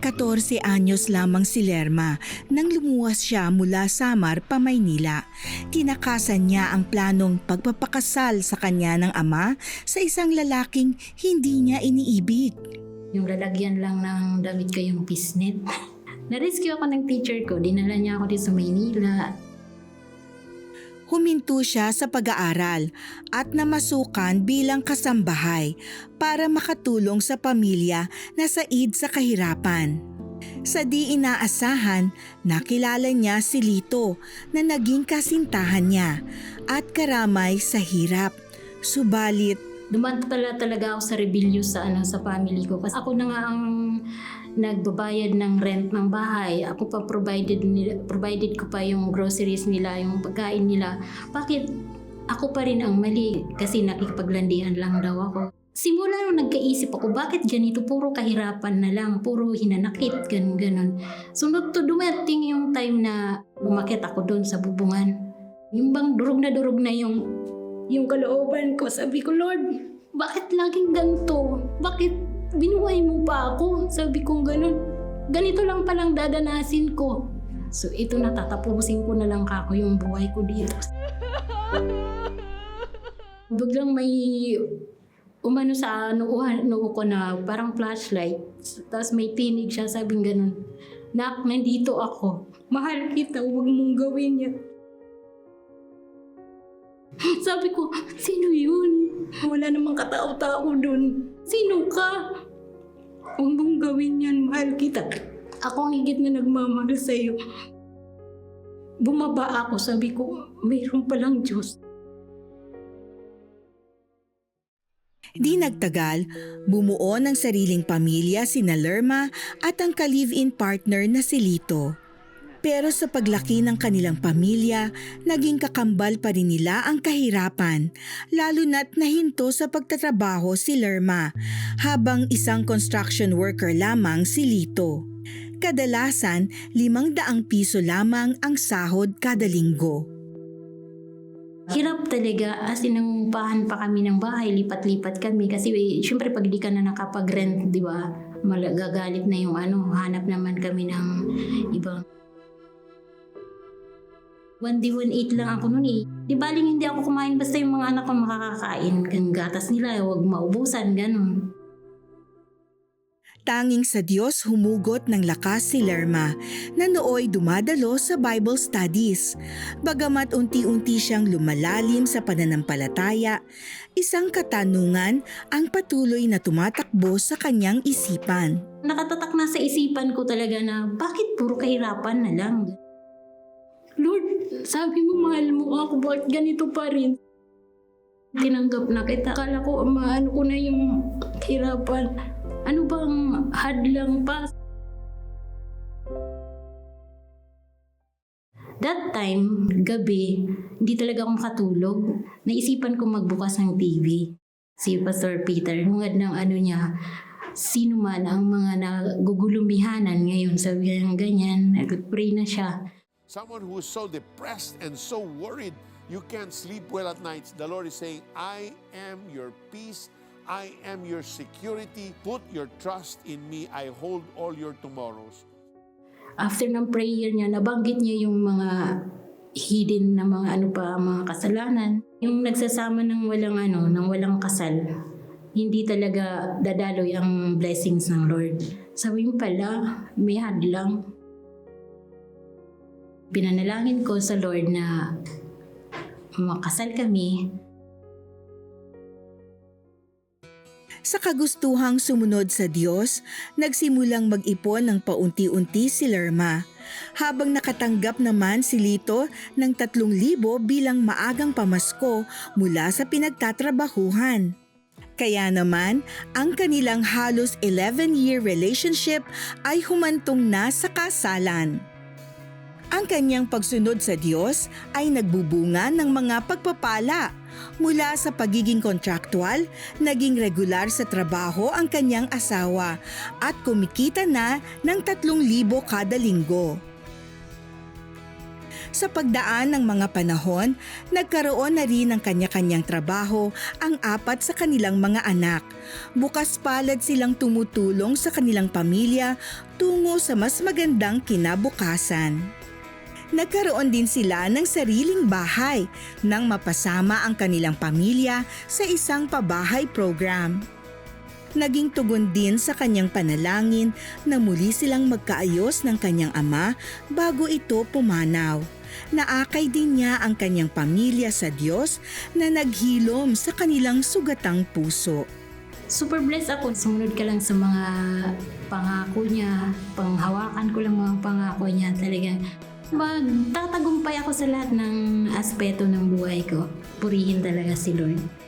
14 anyos lamang si Lerma nang lumuwas siya mula Samar pa Maynila. Tinakasan niya ang planong pagpapakasal sa kanya ng ama sa isang lalaking hindi niya iniibig. Yung lalagyan lang ng damit ko yung pisnet. Na-rescue ako ng teacher ko. Dinala niya ako dito sa Maynila. Huminto siya sa pag-aaral at namasukan bilang kasambahay para makatulong sa pamilya na said sa kahirapan. Sa di inaasahan, nakilala niya si Lito na naging kasintahan niya at karamay sa hirap. Subalit, Dumantala talaga ako sa rebellious sa ano sa family ko kasi ako na nga ang nagbabayad ng rent ng bahay. Ako pa provided nila, provided ko pa yung groceries nila, yung pagkain nila. Bakit ako pa rin ang mali kasi nakikipaglandian lang daw ako. Simula nung nagkaisip ako, bakit ganito? Puro kahirapan na lang, puro hinanakit, ganun ganon. Sunod to dumating yung time na umakit ako doon sa bubungan. Yung bang durog na durog na yung yung kalooban ko. Sabi ko, Lord, bakit laging ganito? Bakit binuhay mo pa ako? Sabi ko ganun. Ganito lang palang dadanasin ko. So ito na tatapusin ko na lang kako yung buhay ko dito. Biglang may umano sa noo, noo ko na parang flashlight. Tapos may tinig siya, sabing ganun. Nak, nandito ako. Mahal kita, huwag mong gawin yan. Sabi ko, sino yun? Wala namang katao-tao dun. Sino ka? Huwag mong gawin yan, mahal kita. Ako ang higit na nagmamahal sa'yo. Bumaba ako, sabi ko, mayroon palang Diyos. di nagtagal, bumuo ng sariling pamilya si Lerma at ang ka-live-in partner na si Lito. Pero sa paglaki ng kanilang pamilya, naging kakambal pa rin nila ang kahirapan, lalo na't nahinto sa pagtatrabaho si Lerma, habang isang construction worker lamang si Lito. Kadalasan, limang daang piso lamang ang sahod kada linggo. Hirap talaga, as in, nangungupahan pa kami ng bahay, lipat-lipat kami. Kasi eh, syempre pag di ka na nakapag-rent, di ba, malagagalit na yung ano, hanap naman kami ng ibang One day, one eight lang ako noon eh. Di baling hindi ako kumain basta yung mga anak ko makakakain. Ang gatas nila, huwag maubusan, ganun. Tanging sa Diyos humugot ng lakas si Lerma na nooy dumadalo sa Bible studies. Bagamat unti-unti siyang lumalalim sa pananampalataya, isang katanungan ang patuloy na tumatakbo sa kanyang isipan. Nakatatak na sa isipan ko talaga na bakit puro kahirapan na lang. Lord, sabi mo mahal mo ako, bakit ganito pa rin? Tinanggap na kita. Akala ko, maano ko na yung kahirapan. Ano bang hadlang pa? That time, gabi, hindi talaga ako makatulog. Naisipan ko magbukas ng TV. Si Pastor Peter, hungad ng ano niya, sino man ang mga nagugulumihanan ngayon, sabi niya ganyan, nag-pray na siya. Someone who is so depressed and so worried you can't sleep well at night. The Lord is saying, I am your peace. I am your security. Put your trust in me. I hold all your tomorrows. After ng prayer niya, nabanggit niya yung mga hidden na mga ano pa, mga kasalanan. Yung nagsasama ng walang ano, ng walang kasal, hindi talaga dadaloy ang blessings ng Lord. Sabi mo pala, may hadlang. Pinanalangin ko sa Lord na makasal kami. Sa kagustuhang sumunod sa Diyos, nagsimulang mag-ipon ng paunti-unti si Lerma. Habang nakatanggap naman si Lito ng 3,000 bilang maagang pamasko mula sa pinagtatrabahuhan. Kaya naman, ang kanilang halos 11-year relationship ay humantong na sa kasalan. Ang kanyang pagsunod sa Diyos ay nagbubunga ng mga pagpapala. Mula sa pagiging kontraktual, naging regular sa trabaho ang kanyang asawa at kumikita na ng 3,000 kada linggo. Sa pagdaan ng mga panahon, nagkaroon na rin ng kanya-kanyang trabaho ang apat sa kanilang mga anak. Bukas palad silang tumutulong sa kanilang pamilya tungo sa mas magandang kinabukasan. Nagkaroon din sila ng sariling bahay nang mapasama ang kanilang pamilya sa isang pabahay program. Naging tugon din sa kanyang panalangin na muli silang magkaayos ng kanyang ama bago ito pumanaw. Naakay din niya ang kanyang pamilya sa Diyos na naghilom sa kanilang sugatang puso. Super blessed ako. Sumunod ka lang sa mga pangako niya. Panghawakan ko lang mga pangako niya talaga. Magtatagumpay ako sa lahat ng aspeto ng buhay ko. Purihin talaga si Lord.